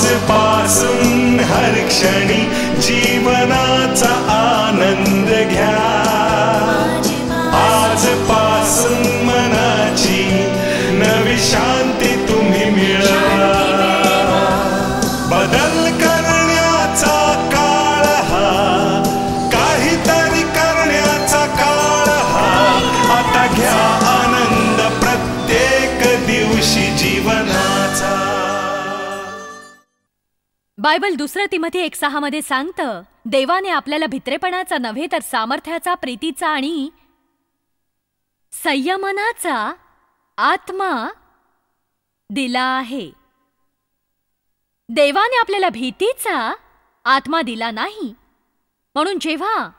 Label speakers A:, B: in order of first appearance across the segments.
A: आजपासून हर क्षणी जीवनाचा आनंद
B: बायबल दुसरं तिमथी एक सहा मध्ये सांगतं देवाने आपल्याला भित्रेपणाचा नव्हे तर सामर्थ्याचा प्रीतीचा आणि संयमनाचा आत्मा दिला आहे. देवाने आपल्याला भीतीचा आत्मा दिला नाही. म्हणून जेव्हा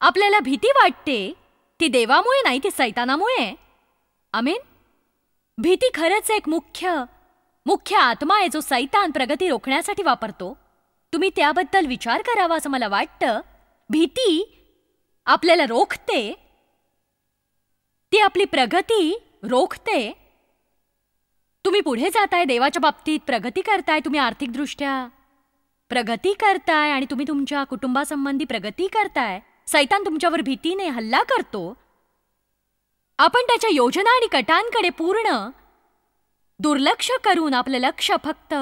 B: आपल्याला भीती वाटते ती देवामुळे नाही ती सैतानामुळे. आमीन. भीती खरंच एक मुख्य मुख्य आत्मा आहे जो सैतान प्रगती रोखण्यासाठी वापरतो. तुम्ही त्याबद्दल विचार करावा असं मला वाटतं. भीती आपल्याला रोखते. ती आपली प्रगती रोखते. तुम्ही पुढे जाताय देवाच्या बाबतीत प्रगती करताय तुम्ही आर्थिकदृष्ट्या. प्रगती करताय आणि तुम्ही तुमच्या कुटुंबासंबंधी प्रगती करताय. सैतान तुमच्यावर भीतीने हल्ला करतो. आपण त्याच्या योजना आणि कटांकडे पूर्ण दुर्लक्ष करून आपलं लक्ष फक्त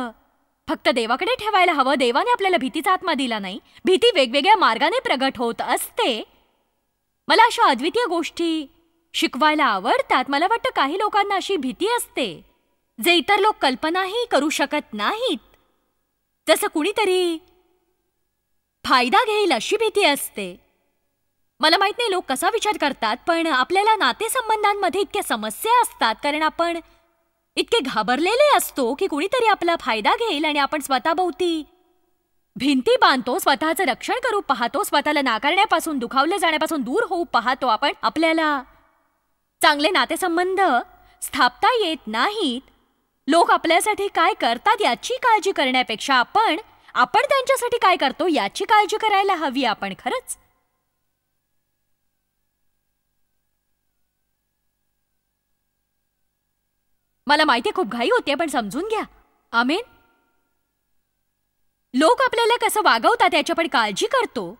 B: फक्त देवाकडे ठेवायला हवं. देवाने आपल्याला भीतीचा आत्मा दिला नाही. भीती वेगवेगळ्या मार्गाने प्रगट होत असते. मला अशा अद्वितीय गोष्टी शिकवायला आवडतात. मला वाटतं काही लोकांना अशी भीती असते जे इतर लोक कल्पनाही करू शकत नाहीत. जसं कुणीतरी फायदा घेईल अशी भीती असते. मला माहीत नाही लोक कसा विचार करतात पण आपल्याला नातेसंबंधांमध्ये इतक्या समस्या असतात. कारण आपण इतके घाबरलेले असतो की कुणीतरी आपला फायदा घेईल आणि आपण स्वतःभोवती भिंती बांधतो स्वतःचं रक्षण करू पाहतो स्वतःला नाकारण्यापासून दुखावलं जाण्यापासून दूर होऊ पाहतो आपण आपल्याला. चांगले नातेसंबंध स्थापता येत नाहीत. लोक आपल्यासाठी काय करतात याची काळजी करण्यापेक्षा आपण आपण त्यांच्यासाठी काय करतो याची काळजी करायला हवी आपण खरंच? मला माहिती खूप घाई होते पण समजून घ्या. आमेन? लोक आपल्याला कसं वागवतात याची आपण काळजी करतो.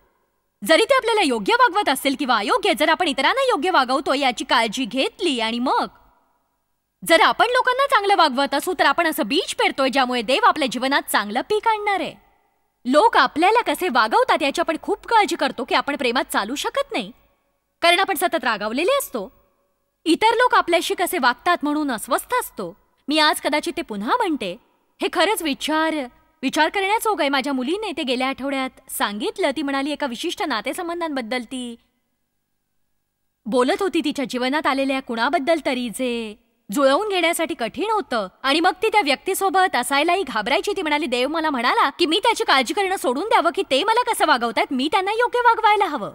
B: जरी ते आपल्याला योग्य वागवत असेल किंवा अयोग्य जर आपण इतरांना योग्य वागवतो याची काळजी घेतली आणि मग? जर आपण लोकांना चांगलं वागवत असू तर आपण असं बीज पेरतोय ज्यामुळे देव आपल्या जीवनात चांगलं पीक आणणार. आहे लोक आपल्याला कसे वागवतात याची आपण खूप काळजी करतो की आपण प्रेमात चालू शकत नाही. कारण आपण सतत रागावलेले असतो. इतर लोक आपल्याशी कसे वागतात म्हणून अस्वस्थ असतो. मी आज कदाचित ते पुन्हा म्हणते. हे खरंच विचार विचार करण्याचोग आहे. माझ्या मुलीने ते गेल्या आठवड्यात सांगितलं. ती म्हणाली एका विशिष्ट नातेसंबंधांबद्दल ती बोलत होती. तिच्या जीवनात आलेल्या कुणाबद्दल तरी जे जुळवून घेण्यासाठी कठीण होतं. आणि मग ती त्या व्यक्तीसोबत असायलाही घाबरायची. ती म्हणाली देव मला म्हणाला की मी त्याची काळजी करणं सोडून द्यावं की ते मला कसं वागवतात मी त्यांना योग्य वागवायला हवं.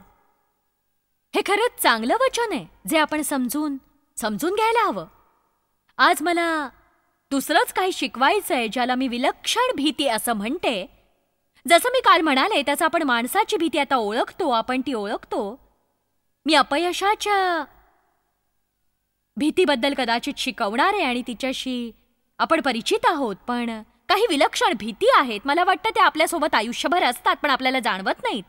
B: हे खरंच चांगलं वचन आहे जे आपण समजून समजून घ्यायला हवं. आज मला दुसरंच काही शिकवायचंय ज्याला मी विलक्षण भीती असं म्हणते. जसं मी काल म्हणाले त्याचं आपण माणसाची भीती आता ओळखतो आपण ती ओळखतो. मी अपयशाच्या भीतीबद्दल कदाचित शिकवणार आहे आणि तिच्याशी आपण परिचित आहोत पण काही विलक्षण भीती आहेत. मला वाटतं त्या आपल्यासोबत आयुष्यभर असतात पण आपल्याला जाणवत नाहीत.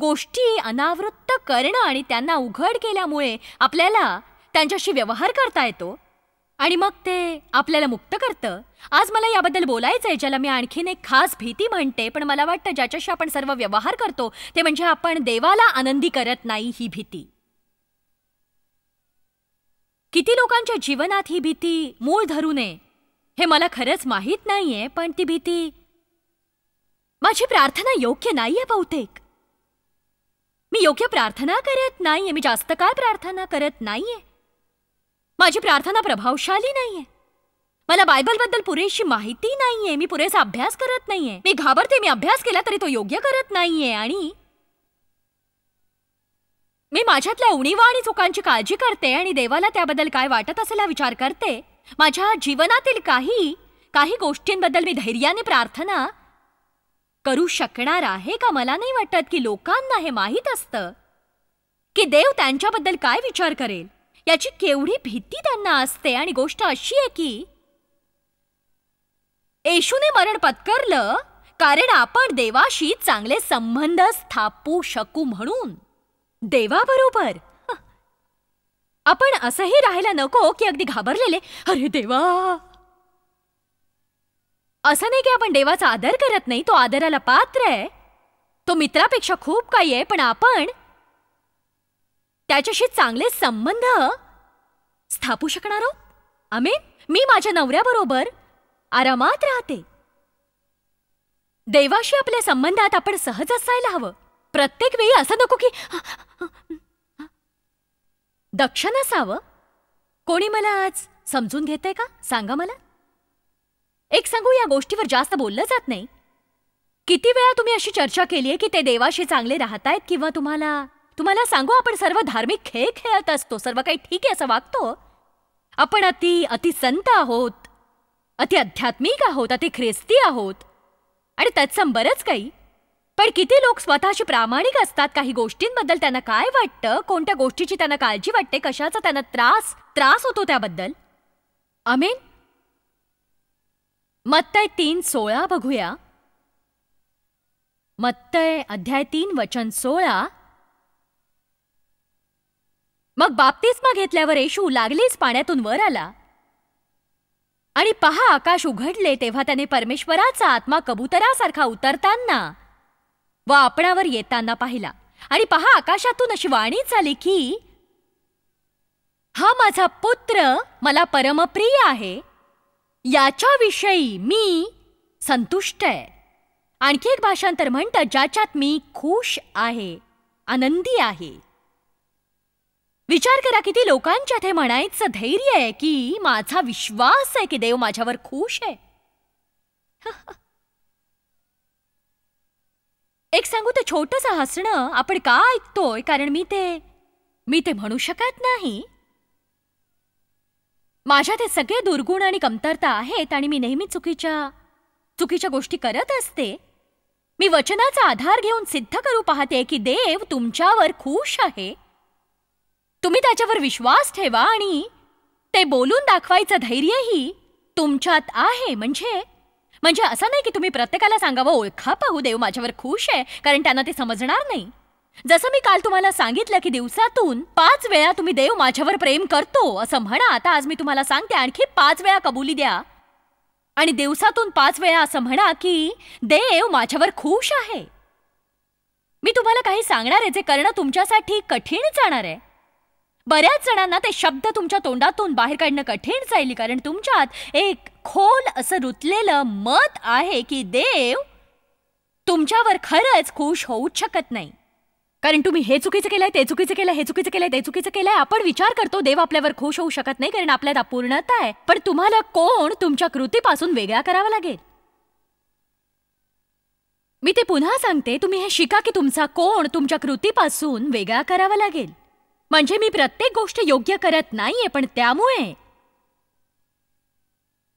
B: गोष्टी अनावृत्त करणं आणि त्यांना उघड केल्यामुळे आपल्याला त्यांच्याशी व्यवहार करता येतो. आणि मग ते आपल्याला मुक्त करतं. आज मला याबद्दल बोलायचं आहे ज्याला मी आणखीन एक खास भीती म्हणते पण मला वाटतं ज्याच्याशी आपण सर्व व्यवहार करतो ते म्हणजे आपण देवाला आनंदी करत नाही ही भीती. किती लोकांच्या जीवनात ही भीती मूळ धरू नये हे मला खरंच माहीत नाहीये पण ती भीती माझी प्रार्थना योग्य नाहीये बहुतेक. मी योग्य प्रार्थना करत नाहीये. मी जास्त काय प्रार्थना करत नाहीये. माझी प्रार्थना प्रभावशाली नाहीये. मला बायबलबद्दल पुरेशी माहिती नाहीये. मी पुरेसा अभ्यास करत नाहीये. मी घाबरते. मी अभ्यास केला तरी तो योग्य करत नाहीये. आणि मी माझ्यातल्या उणीवा आणि चुकांची काळजी करते आणि देवाला त्याबद्दल काय वाटत असेल हा विचार करते. माझ्या जीवनातील काही काही गोष्टींबद्दल मी धैर्याने प्रार्थना करू शकणार आहे का? मला नाही वाटत की लोकांना हे माहीत असतं. की देव त्यांच्याबद्दल काय विचार करेल? याची केवढी भीती त्यांना असते. आणि गोष्ट अशी आहे की येशूने मरण पत्करलं कारण आपण देवाशी चांगले संबंध स्थापू शकू म्हणून. देवाबरोबर. आपण असंही राहायला नको की अगदी घाबरलेले. अरे देवा! असं नाही की आपण देवाचा आदर करत नाही तो आदराला पात्र आहे. तो मित्रापेक्षा खूप काही आहे पण आपण त्याच्याशी चांगले संबंध स्थापू शकणार आहोत. आमेन? मी माझ्या नवऱ्याबरोबर आरामात राहते. देवाशी आपल्या संबंधात आपण सहज असायला हवं. प्रत्येक वेळी असं नको की दक्ष नसावं कोणी मला आज समजून घेतंय का? सांगा मला. एक सांगू या गोष्टीवर जास्त बोललं जात नाही. किती वेळा तुम्ही अशी चर्चा केली आहे की ते देवाशी चांगले राहतायत किंवा तुम्हाला तुम्हाला सांगू आपण सर्व धार्मिक खेळ खेळत असतो सर्व काही ठीक आहे असं वागतो. आपण अति अति संत आहोत अति आध्यात्मिक आहोत अति ख्रिस्ती आहोत. आणि तत्सम बरंच काही. पण किती लोक स्वतःशी प्रामाणिक असतात काही गोष्टींबद्दल त्यांना काय वाटतं कोणत्या गोष्टीची त्यांना काळजी वाटते कशाचा त्यांना त्रास त्रास होतो त्याबद्दल? अमेन मत्तय तीन सोळा बघूया. मत्तय अध्याय तीन वचन सोळा. मग बाप्तिस्मा घेतल्यावर येशू लागलीच पाण्यातून वर आला. आणि पहा आकाश उघडले तेव्हा त्याने परमेश्वराचा आत्मा कबुतरासारखा उतरताना व आपणावर येताना पाहिला. आणि पहा आकाशातून अशी वाणी झाली की हा माझा पुत्र मला परमप्रिय आहे. याच्याविषयी मी संतुष्ट आहे. आणखी एक भाषांतर म्हणतं ज्याच्यात मी खुश आहे आनंदी आहे. विचार करा किती लोकांच्या ते म्हणायचं धैर्य आहे की माझा विश्वास आहे की देव माझ्यावर खुश आहे. एक सांगू तर छोटस हसणं आपण का ऐकतोय? कारण मी ते मी ते म्हणू शकत नाही. माझ्या ते सगळे दुर्गुण आणि कमतरता आहेत आणि मी नेहमी चुकीच्या चुकीच्या गोष्टी करत असते. मी वचनाचा आधार घेऊन सिद्ध करू पाहते की देव तुमच्यावर खुश आहे. तुम्ही त्याच्यावर विश्वास ठेवा आणि ते बोलून दाखवायचं धैर्यही तुमच्यात आहे. म्हणजे म्हणजे असं नाही की तुम्ही प्रत्येकाला सांगावं ओळखा पाहू देव माझ्यावर खुश आहे. कारण त्यांना ते समजणार नाही. जसं मी काल तुम्हाला सांगितलं की दिवसातून पाच वेळा तुम्ही देव माझ्यावर प्रेम करतो असं म्हणा आता आज मी तुम्हाला सांगते आणखी पाच वेळा कबुली द्या. आणि दिवसातून पाच वेळा असं म्हणा की देव माझ्यावर खुश आहे. मी तुम्हाला काही सांगणार आहे जे करणं तुमच्यासाठी कठीण जाणार आहे. बऱ्याच जणांना ते शब्द तुमच्या तोंडातून बाहेर काढणं कठीण जाईल कारण तुमच्यात एक खोल असं रुतलेलं मत आहे की देव तुमच्यावर खरंच खुश होऊच शकत नाही. कारण तुम्ही हे चुकीचं केलंय ते चुकीचं केलंय हे चुकीचं केलंय ते चुकीचं केलंय. आपण विचार करतो देव आपल्यावर खुश होऊ शकत नाही कारण आपल्यात अपूर्णता आहे. पण तुम्हाला कोण तुमच्या कृतीपासून वेगळा करावा लागेल? मी ते पुन्हा सांगते तुम्ही हे शिका की तुमचा कोण तुमच्या कृतीपासून वेगळा करावा लागेल. म्हणजे मी प्रत्येक गोष्ट योग्य करत नाहीये पण त्यामुळे.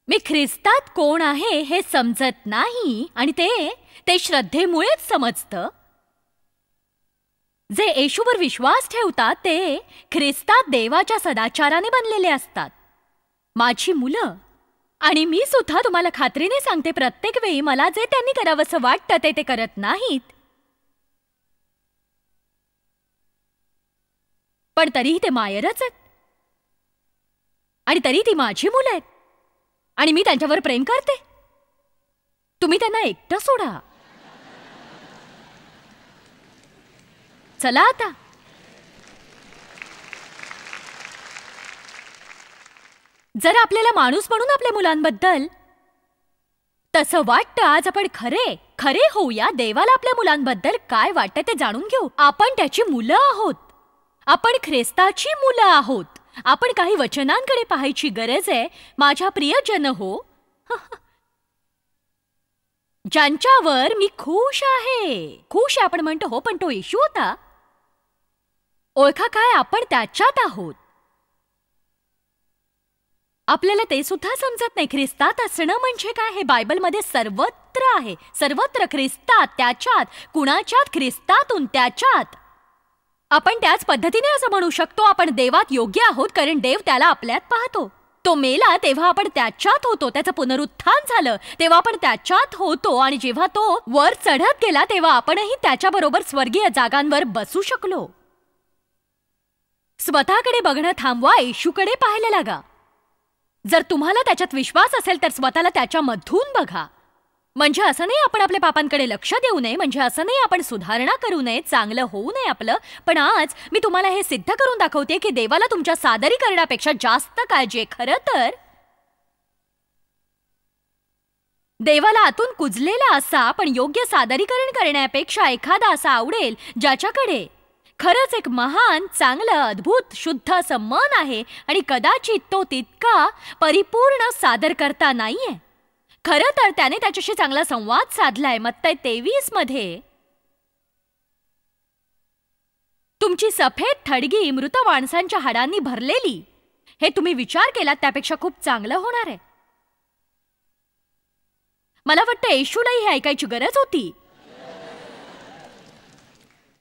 B: मी ख्रिस्तात कोण आहे हे समजत नाही आणि ते ते श्रद्धेमुळेच समजतं. जे येशूवर विश्वास ठेवतात ते ख्रिस्तात देवाच्या सदाचाराने बनलेले असतात. माझी मुलं आणि मी सुद्धा तुम्हाला खात्रीने सांगते प्रत्येक वेळी मला जे त्यांनी करावंसं वाटतं ते ते करत नाहीत. पण तरीही ते मायरच आहेत. आणि तरी ती माझी मुलं आहेत. आणि मी त्यांच्यावर प्रेम करते. तुम्ही त्यांना एकटं सोडा. चला आता. जर आपल्याला माणूस म्हणून आपल्या मुलांबद्दल तसं वाटतं आज आपण खरे खरे होऊया. देवाला आपल्या मुलांबद्दल काय वाटतं ते जाणून घेऊ. आपण त्याची मुलं आहोत. आपण ख्रिस्ताची मुलं आहोत. आपण काही वचनांकडे पाहायची गरज आहे. माझ्या प्रियजन हो ज्यांच्यावर मी खुश आहे. खुश आहे आपण म्हणतो हो पण तो येशू होता. ओळखा काय आपण त्याच्यात आहोत. आपल्याला ते सुद्धा समजत नाही. ख्रिस्तात असणं म्हणजे काय? हे बायबलमध्ये सर्वत्र आहे. सर्वत्र ख्रिस्तात त्याच्यात कुणाच्यात? ख्रिस्तातून त्याच्यात. आपण त्याच पद्धतीने असं म्हणू शकतो आपण देवात योग्य आहोत कारण देव त्याला आपल्यात पाहतो. तो मेला तेव्हा आपण त्याच्यात होतो. त्याचं पुनरुत्थान झालं. तेव्हा आपण त्याच्यात होतो आणि जेव्हा तो वर चढत गेला तेव्हा आपणही त्याच्याबरोबर स्वर्गीय जागांवर बसू शकलो. स्वतःकडे बघणं थांबवा येशूकडे पाहायला लागा. जर तुम्हाला त्याच्यात विश्वास असेल तर स्वतःला त्याच्यामधून बघा. म्हणजे असं नाही आपण आपल्या पापांकडे लक्ष देऊ नये म्हणजे असं नाही आपण सुधारणा करू नये चांगलं होऊ नये आपलं. पण आज मी तुम्हाला हे सिद्ध करून दाखवते की देवाला तुमच्या सादरीकरणापेक्षा जास्त काळजी आहे खरं तर. देवाला आतून कुजलेला असा पण योग्य सादरीकरण करण्यापेक्षा एखादा असा आवडेल ज्याच्याकडे खरंच एक महान चांगलं अद्भुत शुद्ध असं मन आहे आणि कदाचित तो तितका परिपूर्ण सादर करता नाहीये. खरं तर त्याने त्याच्याशी चांगला संवाद साधलाय मत्तय तेवीसमध्ये. तुमची सफेद थडगी मृत माणसांच्या हाडांनी भरलेली. हे तुम्ही विचार केलात त्यापेक्षा खूप चांगलं होणार आहे. मला वाटतं येशूलाही हे ऐकायची गरज होती.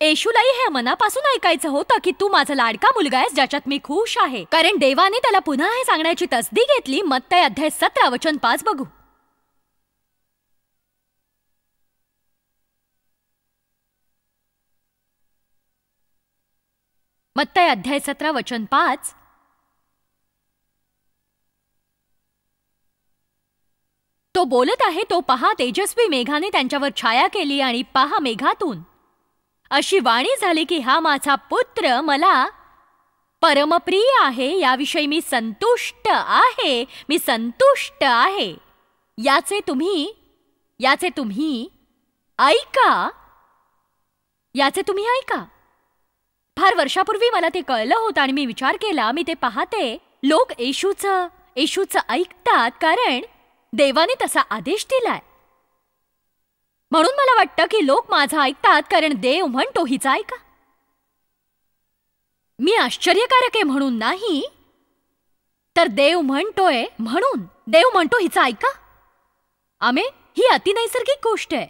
B: येशूलाही हे मनापासून ऐकायचं होतं की तू माझा लाडका मुलगा आहेस ज्याच्यात मी खुश आहे. कारण देवाने त्याला पुन्हा हे सांगण्याची तसदी घेतली. मत्तय अध्याय सतरा वचन पाच बघू. मत्तय अध्याय सतरा वचन पाच. तो बोलत आहे तो पहा तेजस्वी मेघाने त्यांच्यावर छाया केली आणि पहा मेघातून. अशी वाणी झाली की हा माझा पुत्र मला परमप्रिय आहे याविषयी मी संतुष्ट आहे मी संतुष्ट आहे. याचे तुम्ही याचे तुम्ही ऐका. याचे तुम्ही ऐका. फार वर्षापूर्वी मला ते कळलं होतं आणि मी विचार केला मी ते पाहते. लोक येशूचं येशूचं ऐकतात कारण देवाने तसा आदेश दिलाय. म्हणून मला वाटतं की लोक माझं ऐकतात कारण देव म्हणतो हिचा ऐका. मी आश्चर्यकारक आहे म्हणून नाही तर देव म्हणतोय म्हणून. देव म्हणतो हिचा ऐका. आमे ही अतिनैसर्गिक गोष्ट आहे.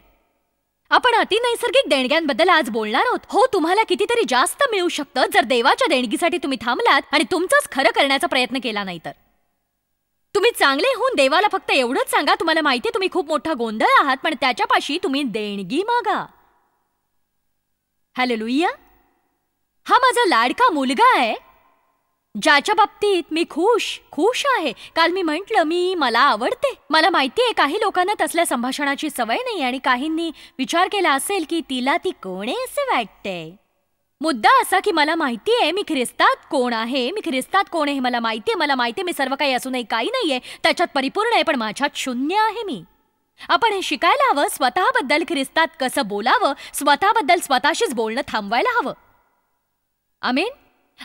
B: आपण अतिनैसर्गिक देणग्यांबद्दल आज बोलणार आहोत. हो तुम्हाला कितीतरी जास्त मिळू शकतं जर देवाच्या देणगीसाठी तुम्ही थांबलात आणि तुमचंच खरं करण्याचा प्रयत्न केला नाही तर तुम्ही चांगले होऊन देवाला फक्त एवढंच सांगा. तुम्हाला माहिती तुम्ही खूप मोठा गोंधळ आहात पण त्याच्यापाशी तुम्ही देणगी मागा. हॅलो लुईया हा माझा लाडका मुलगा आहे ज्याच्या बाबतीत मी खुश खुश आहे. काल मी म्हंटल मी मला आवडते. मला माहितीये काही लोकांना तसल्या संभाषणाची सवय नाही आणि काहींनी विचार केला असेल की तिला ती कोण आहे असे वाटते मुद्दा असा की मला माहितीये मी ख्रिस्तात कोण आहे मी ख्रिस्तात कोण आहे हे मला माहितीये मला माहितीये मी सर्व काही असूनही काही नाहीये त्याच्यात परिपूर्ण आहे पण माझ्यात शून्य आहे मी. आपण हे शिकायला हवं स्वतःबद्दल ख्रिस्तात कसं बोलावं स्वतःबद्दल स्वतःशीच बोलणं थांबवायला हवं. आमेन?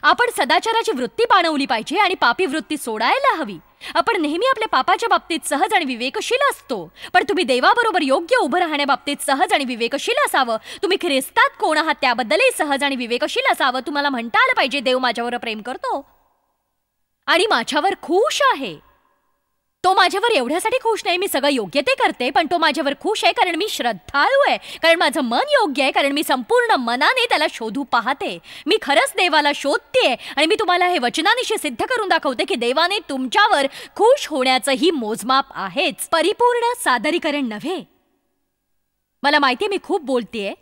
B: आपण सदाचाराची वृत्ती पाणवली पाहिजे आणि पापी वृत्ती सोडायला हवी. आपण नेहमी आपल्या पापाच्या बाबतीत सहज आणि विवेकशील असतो. पण तुम्ही देवाबरोबर योग्य उभं राहण्याबाबतीत सहज आणि विवेकशील असावं. तुम्ही ख्रिस्तात कोण आहात त्याबद्दलही सहज आणि विवेकशील असावं. तुम्हाला म्हणता आलं पाहिजे देव माझ्यावर प्रेम करतो. आणि माझ्यावर खुश आहे. तो माझ्यावर एवढ्यासाठी खुश नाही मी सगळं योग्य ते करते पण तो माझ्यावर खुश आहे कारण मी श्रद्धाळू आहे कारण माझं मन योग्य आहे कारण मी संपूर्ण मनाने त्याला शोधू पाहते. मी खरंच देवाला शोधते आणि मी तुम्हाला हे वचनानिशी सिद्ध करून दाखवते की देवाने तुमच्यावर खुश होण्याचंही मोजमाप आहेच. परिपूर्ण सादरीकरण नव्हे. मला माहिती मी खूप बोलतेय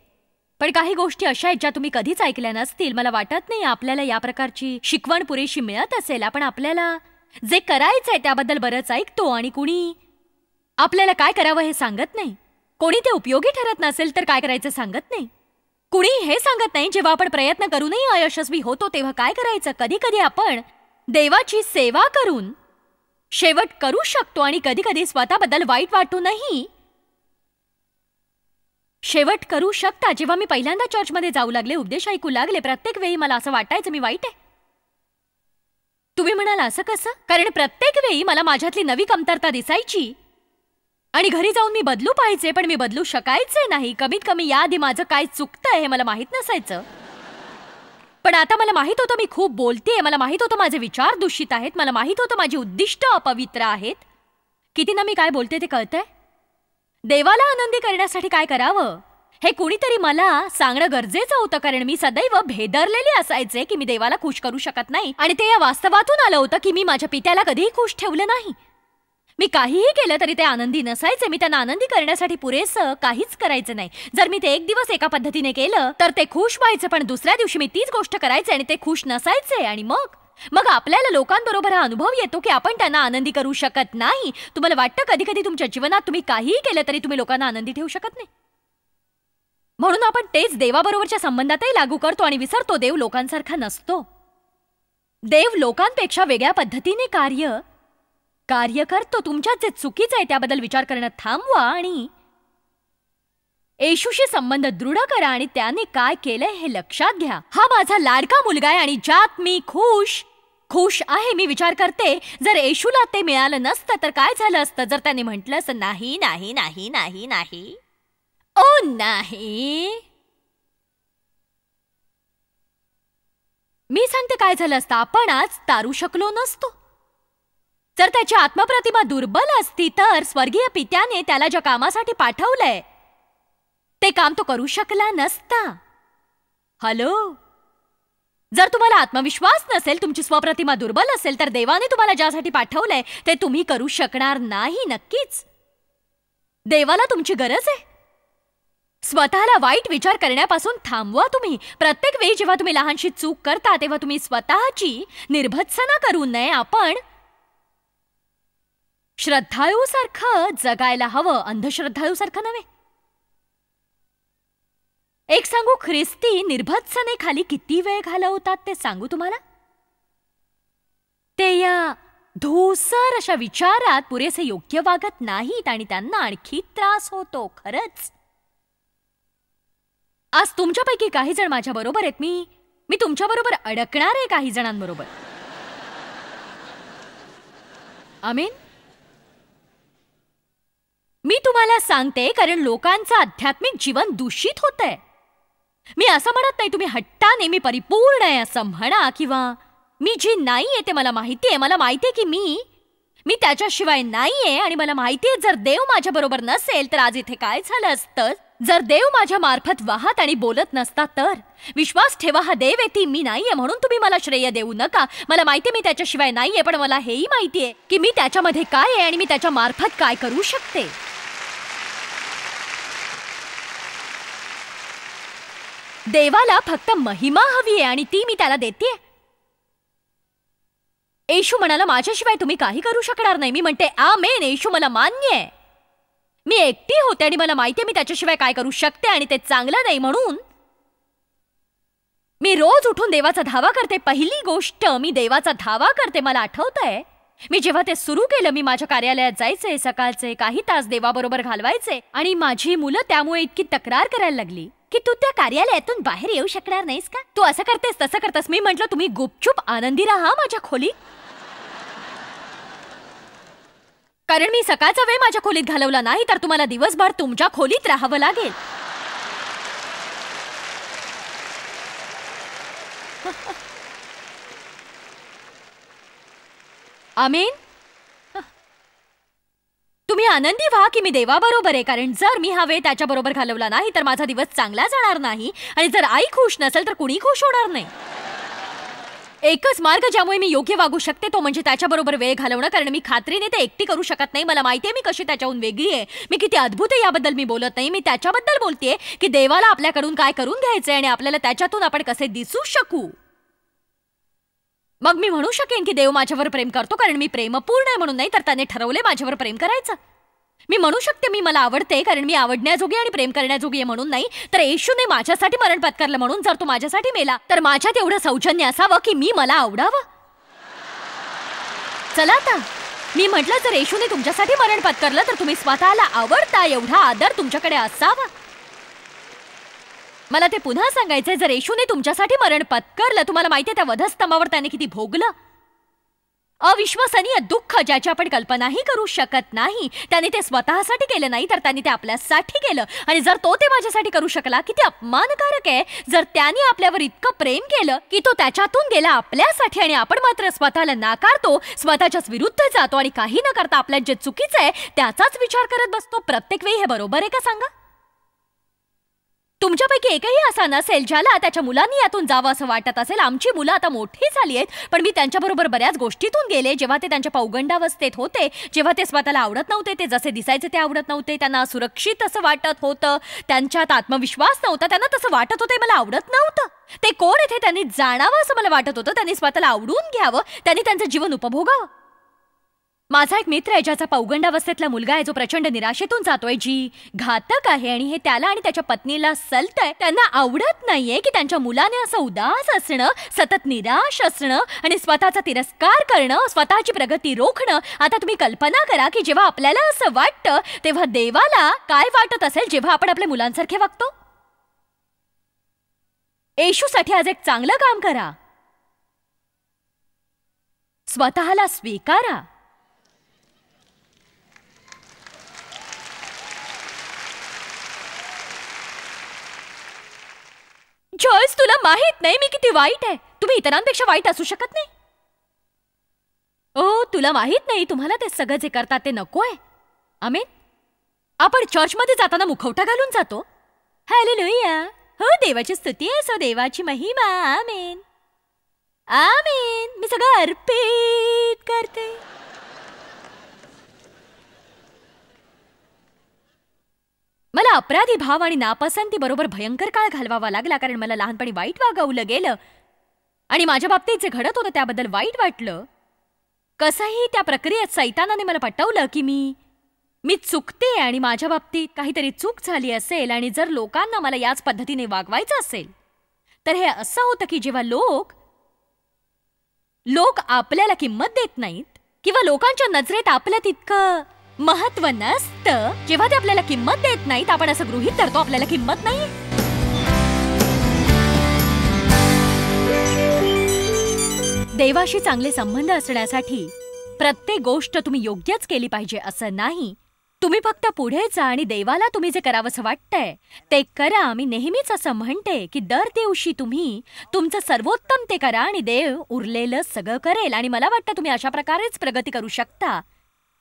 B: पण काही गोष्टी अशा आहेत ज्या तुम्ही कधीच ऐकल्या नसतील. मला वाटत नाही आपल्याला या प्रकारची शिकवण पुरेशी मिळत असेल आपण आपल्याला जे करायचंय त्याबद्दल बरंच ऐकतो आणि कुणी. आपल्याला काय करावं हे सांगत नाही. कोणी ते उपयोगी ठरत नसेल तर काय करायचं सांगत नाही. कुणी हे सांगत नाही जेव्हा आपण प्रयत्न करूनही अयशस्वी होतो तेव्हा काय करायचं? कधी कधी आपण देवाची सेवा करून शेवट करू शकतो आणि कधी कधी स्वतःबद्दल वाईट वाटूनही शेवट करू शकता. जेव्हा मी पहिल्यांदा चर्चमध्ये जाऊ लागले उपदेश ऐकू लागले प्रत्येक वेळी मला असं वाटायचं मी वाईट आहे. तुम्ही म्हणाल असं कसं? कारण प्रत्येक वेळी मला माझ्यातली नवी कमतरता दिसायची. आणि घरी जाऊन मी बदलू पाहिजे पण मी बदलू शकायचे नाही. कमीत कमी याआधी माझं काय चुकतंय हे मला माहीत नसायचं. पण आता मला माहीत होतं मी खूप बोलतेय. मला माहीत होतं माझे विचार दूषित आहेत. मला माहीत होतं माझी उद्दिष्ट अपवित्र आहेत. किती ना मी काय बोलते ते कळतंय? देवाला आनंदी करण्यासाठी काय करावं? हे कुणीतरी मला सांगणं गरजेचं होतं कारण मी सदैव भेदरलेले असायचे की मी देवाला खुश करू शकत नाही. आणि ते या वास्तवातून आलं होतं की मी माझ्या पित्याला कधीही खुश ठेवलं नाही. मी काहीही केलं तरी ते आनंदी नसायचे. मी त्यांना आनंदी करण्यासाठी पुरेसं काहीच करायचं नाही. जर मी ते एक दिवस एका पद्धतीने केलं तर ते खुश व्हायचे पण दुसऱ्या दिवशी मी तीच गोष्ट करायचे आणि ते खुश नसायचे. आणि मग? मग आपल्याला लोकांबरोबर हा अनुभव येतो की आपण त्यांना आनंदी करू शकत नाही. तुम्हाला वाटतं कधी कधी तुमच्या जीवनात तुम्ही काहीही केलं तरी तुम्ही लोकांना आनंदी ठेवू शकत नाही? म्हणून आपण तेच देवाबरोबरच्या संबंधातही लागू करतो आणि विसरतो. देव लोकांसारखा नसतो. देव लोकांपेक्षा वेगळ्या पद्धतीने कार्य कार्य करतो. तुमच्यात जे चुकीचं आहे त्याबद्दल विचार करणं थांबवा आणि येशूशी संबंध दृढ करा आणि त्याने काय केलंय हे लक्षात घ्या. हा माझा लाडका मुलगा आहे आणि ज्यात मी खुश खुश आहे मी विचार करते. जर येशूला ते मिळालं नसतं तर काय झालं असतं? जर त्याने म्हटलं असं नाही नाही नाही नाही नाही. ओ नाही मी सांगते काय झालं असतं? आपण आज तारू शकलो नसतो. जर त्याची आत्मप्रतिमा दुर्बल असती तर स्वर्गीय पित्याने त्याला ज्या कामासाठी पाठवलंय ते काम तो करू शकला नसता. हॅलो? जर तुम्हाला आत्मविश्वास नसेल तुमची स्वप्रतिमा दुर्बल असेल तर देवाने तुम्हाला ज्यासाठी पाठवलंय ते तुम्ही करू शकणार नाही नक्कीच. देवाला तुमची गरज आहे. स्वतःला वाईट विचार करण्यापासून थांबवा तुम्ही. प्रत्येक वेळी जेव्हा तुम्ही लहानशी चूक करता तेव्हा तुम्ही स्वतःची निर्भत्सना करू नये. आपण श्रद्धाळूसारखं जगायला हवं. अंधश्रद्धाळूसारखं नव्हे. एक सांगू ख्रिस्ती निर्भत्सने खाली किती वेळ घालवतात ते सांगू तुम्हाला? ते या धूसर अशा विचारात पुरेसे योग्य वागत नाहीत आणि त्यांना आणखी त्रास होतो खरंच. आज तुमच्यापैकी काही जण माझ्या बरोबर आहेत. मी मी तुमच्या बरोबर अडकणार आहे काही जणांबरोबर आमीन मी तुम्हाला सांगते कारण लोकांचं आध्यात्मिक जीवन दूषित होत आहे मी असं म्हणत नाही तुम्ही हट्टाने मी परिपूर्ण आहे असं म्हणा किंवा मी जे नाहीये ते मला माहिती आहे. मला माहिती आहे की मी मी त्याच्याशिवाय नाहीये आणि मला माहिती आहे जर देव माझ्या बरोबर नसेल तर आज इथे काय झालं असतं? जर देव माझ्या मार्फत वाहत आणि बोलत नसता तर? विश्वास ठेवा हा देव आहे ती मी नाहीये म्हणून तुम्ही मला श्रेय देऊ नका. मला माहिती मी त्याच्याशिवाय नाहीये पण मला हेही माहिती आहे की मी त्याच्यामध्ये काय आहे आणि मी त्याच्या मार्फत काय करू शकते? देवाला फक्त महिमा हवी आहे आणि ती मी त्याला देते येशू म्हणाला माझ्याशिवाय तुम्ही काही करू शकणार नाही. मी म्हणते आ मेन येशू मला मान्य आहे. मी एकटी होते आणि मला माहिती आहे मी त्याच्याशिवाय काय करू शकते आणि ते चांगलं नाही म्हणून. मी रोज उठून देवाचा धावा करते. पहिली गोष्ट मी देवाचा धावा करते मला आठवत आहे मी जेव्हा ते सुरू केलं मी माझ्या कार्यालयात जायचे सकाळचे काही तास देवाबरोबर घालवायचे आणि माझी मुलं त्यामुळे इतकी तक्रार करायला लागली की तू त्या कार्यालयातून बाहेर येऊ शकणार नाहीस का? तू असं करतेस तसं करतेस. मी म्हटलं तुम्ही गुपचूप आनंदी राहा माझ्या खोलीत. कारण मी सकाळचा वेळ माझ्या खोलीत घालवला नाही तर तुम्हाला दिवसभर तुमच्या खोलीत राहावं लागेल. आमीन? तुम्ही आनंदी व्हा की मी देवाबरोबर आहे कारण जर मी हा वेळ त्याच्याबरोबर घालवला नाही तर माझा दिवस चांगला जाणार नाही. आणि जर आई खुश नसेल तर कुणी खुश होणार नाही? एकच मार्ग ज्यामुळे मी योग्य वागू शकते तो म्हणजे त्याच्याबरोबर वेळ घालवणं कारण मी खात्रीने ते एकटी करू शकत नाही. मला माहितीये मी कशी त्याच्याहून वेगळी आहे. मी किती अद्भुत आहे याबद्दल मी बोलत नाही. मी त्याच्याबद्दल बोलतेय की देवाला आपल्याकडून काय करून घ्यायचंय आणि आपल्याला त्याच्यातून आपण कसे दिसू शकू? मग मी म्हणू शकेन की देव माझ्यावर प्रेम करतो कारण मी प्रेमपूर्ण आहे म्हणून नाही तर त्याने ठरवले माझ्यावर प्रेम करायचं. मी म्हणू शकते मी मला आवडते कारण मी आवडण्याजोगी आणि प्रेम करण्याजोगी आहे म्हणून नाही. तर येशूने माझ्यासाठी मरण पत्करलं म्हणून जर तो माझ्यासाठी मेला तर माझ्यात एवढं सौजन्य असावं की मी मला आवडावं? चला आता. मी म्हटलं जर येशूने तुमच्यासाठी मरण पत्करलं तर तुम्ही स्वतःला आवडता एवढा आदर तुमच्याकडे असावा. मला ते पुन्हा सांगायचंय जर येशूने तुमच्यासाठी मरण पत्करलं तुम्हाला माहितीये त्या वधस्तंभावर त्याने किती भोगलं? अविश्वसनीय दुःख ज्याची आपण कल्पनाही करू शकत नाही त्याने ते स्वतःसाठी केलं नाही तर त्याने ते आपल्यासाठी केलं. आणि जर तो ते माझ्यासाठी करू शकला किती अपमानकारक आहे. जर त्याने आपल्यावर इतकं प्रेम केलं की तो त्याच्यातून गेला आपल्यासाठी आणि आपण मात्र स्वतःला नाकारतो स्वतःच्याच विरुद्ध जातो आणि काही न करता आपल्यात जे चुकीचं आहे त्याचाच विचार करत बसतो. प्रत्येक वेळी हे बरोबर आहे का सांगा? तुमच्यापैकी एकही असा नसेल ज्याला त्याच्या मुलांनी यातून जावं असं वाटत असेल. आमची मुलं आता मोठी झाली आहेत पण मी त्यांच्याबरोबर बऱ्याच गोष्टीतून गेले. जेव्हा ते त्यांच्या पौगंडावस्थेत होते जेव्हा ते स्वतःला आवडत नव्हते ते जसे दिसायचे ते आवडत नव्हते त्यांना सुरक्षित असं वाटत होतं त्यांच्यात आत्मविश्वास नव्हता त्यांना तसं वाटत होतं मला आवडत नव्हतं. ते कोण येथे त्यांनी जाणावं असं मला वाटत होतं. त्यांनी स्वतःला आवडून घ्यावं त्यांनी त्यांचं जीवन उपभोगावं. माझा एक मित्र आहे ज्याचा पौगंडावस्थेतला मुलगा आहे जो प्रचंड निराशेतून जातोय जी घातक आहे आणि हे त्याला आणि त्याच्या पत्नीला सलतय. त्यांना आवडत नाहीये की त्यांच्या मुलाने असं उदास असणं सतत निराश असणं आणि स्वतःचा तिरस्कार करणं स्वतःची प्रगती रोखणं. आता तुम्ही कल्पना करा की जेव्हा आपल्याला असं वाटतं तेव्हा देवाला काय वाटत असेल जेव्हा आपण आपल्या मुलांसारखे वागतो? येशूसाठी आज एक चांगलं काम करा. स्वतःला स्वीकारा. जॉयस तुला माहीत नाही मी किती वाईट आहे. तुम्ही इतरांपेक्षा वाईट असू शकत नाही. ओ तुला माहीत नाही तुम्हाला ते सगळं जे करतात ते नको आहे. आमेन आपण चर्चमध्ये जाताना मुखवटा घालून जातो. हॅलेलुया. हो देवाची स्तुती आहे सो देवाची महिमा. आमेन आमेन मी सगळं अर्पित करते. मला अपराधी भाव आणि नापसंती बरोबर भयंकर काळ घालवावा लागला कारण मला लहानपणी वाईट वागवलं गेलं. आणि माझ्या बाबतीत जे घडत होतं त्याबद्दल वाईट वाटलं. कसंही त्या प्रक्रियेत सैतानाने मला पटवलं की मी मी चुकते आणि माझ्या बाबतीत काहीतरी चूक झाली असेल आणि जर लोकांना मला याच पद्धतीने वागवायचं असेल तर हे असं होतं की जेव्हा लोक लोक आपल्याला किंमत देत नाहीत किंवा लोकांच्या नजरेत आपलं तितकं महत्त्व नसतं. जेव्हा ते आपल्याला किंमत देत नाहीत आपण असं गृहित धरतो आपल्याला किंमत नाही. देवाशी चांगले संबंध असण्यासाठी प्रत्येक गोष्ट तुम्ही योग्यच केली पाहिजे असं नाही. तुम्ही फक्त पुढे जा आणि देवाला तुम्ही जे करावंसं वाटतंय ते करा. मी नेहमीच असं म्हणते की दर दिवशी तुम्ही तुमचं सर्वोत्तम ते करा आणि देव उरलेलं सगळं करेल. आणि मला वाटतं तुम्ही अशा प्रकारेच प्रगती करू शकता.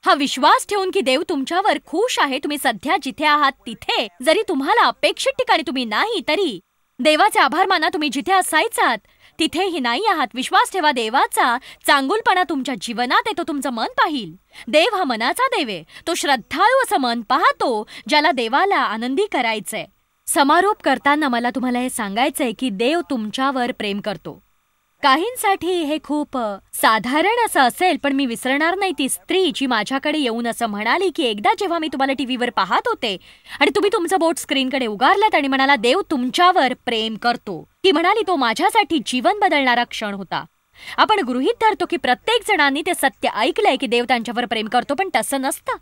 B: हा विश्वास ठेवून की देव तुमच्यावर खुश आहे. तुम्ही सध्या जिथे आहात तिथे. जरी तुम्हाला अपेक्षित ठिकाणी तुम्ही नाही तरी देवाचे आभार माना तुम्ही जिथे असायचात तिथेही नाही आहात. विश्वास ठेवा देवाचा. चांगुलपणा तुमच्या जीवनात येतो तुमचं मन पाहिल. देव हा मनाचा देव आहे. तो श्रद्धाळू असं मन पाहतो ज्याला देवाला आनंदी करायचंय. समारोप करताना मला तुम्हाला हे सांगायचंय की देव तुमच्यावर प्रेम करतो. काहींसाठी हे खूप साधारण असं असेल पण मी विसरणार नाही ती स्त्री जी माझ्याकडे येऊन असं म्हणाली की एकदा जेव्हा मी तुम्हाला टीव्हीवर पाहत होते आणि तुम्ही तुमचं बोट स्क्रीनकडे उगारलात आणि म्हणाला देव तुमच्यावर प्रेम करतो. ती म्हणाली तो माझ्यासाठी जीवन बदलणारा क्षण होता. आपण गृहित धरतो की प्रत्येक जणांनी ते सत्य ऐकलंय की देव त्यांच्यावर प्रेम करतो पण तसं नसतं.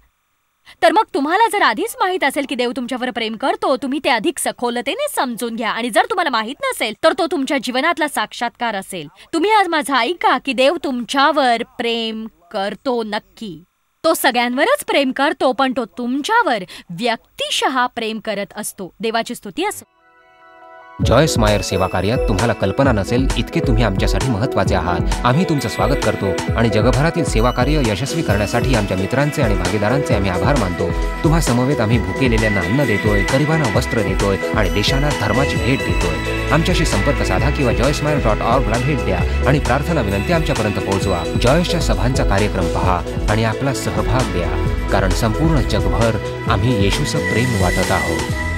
B: तर मग तुम्हाला जर आधीच माहीत असेल की देव तुमच्यावर प्रेम करतो तुम्ही ते अधिक सखोलतेने समजून घ्या. आणि जर तुम्हाला माहीत नसेल तर तो तुमच्या जीवनातला साक्षात्कार असेल. तुम्ही आज माझा ऐका की देव तुमच्यावर प्रेम करतो नक्की. तो सगळ्यांवरच प्रेम करतो पण तो तुमच्यावर व्यक्तिशः प्रेम करत असतो. देवाची स्तुती असो.
C: जॉय स्मायर सेवा कार्यात तुम्हाला कल्पना नसेल इतके तुम्ही आमच्यासाठी महत्त्वाचे आहात. आम्ही तुमचं स्वागत करतो आणि जगभरातील सेवा कार्य यशस्वी करण्यासाठी आमच्या मित्रांचे आणि भागीदारांचे आम्ही आभार मानतो. तुम्हा समवेत आम्ही भुकेलेल्यांना अन्न देतोय गरिबांना वस्त्र देतोय आणि देशांना धर्माची भेट देतोय. आमच्याशी संपर्क साधा किंवा जॉय स्मायर डॉट ऑर्गला भेट द्या आणि प्रार्थना विनंती आमच्यापर्यंत पोहोचवा. जॉयसच्या सभांचा कार्यक्रम पहा आणि आपला सहभाग द्या. कारण संपूर्ण जगभर आम्ही येशूचं प्रेम वाटत आहोत.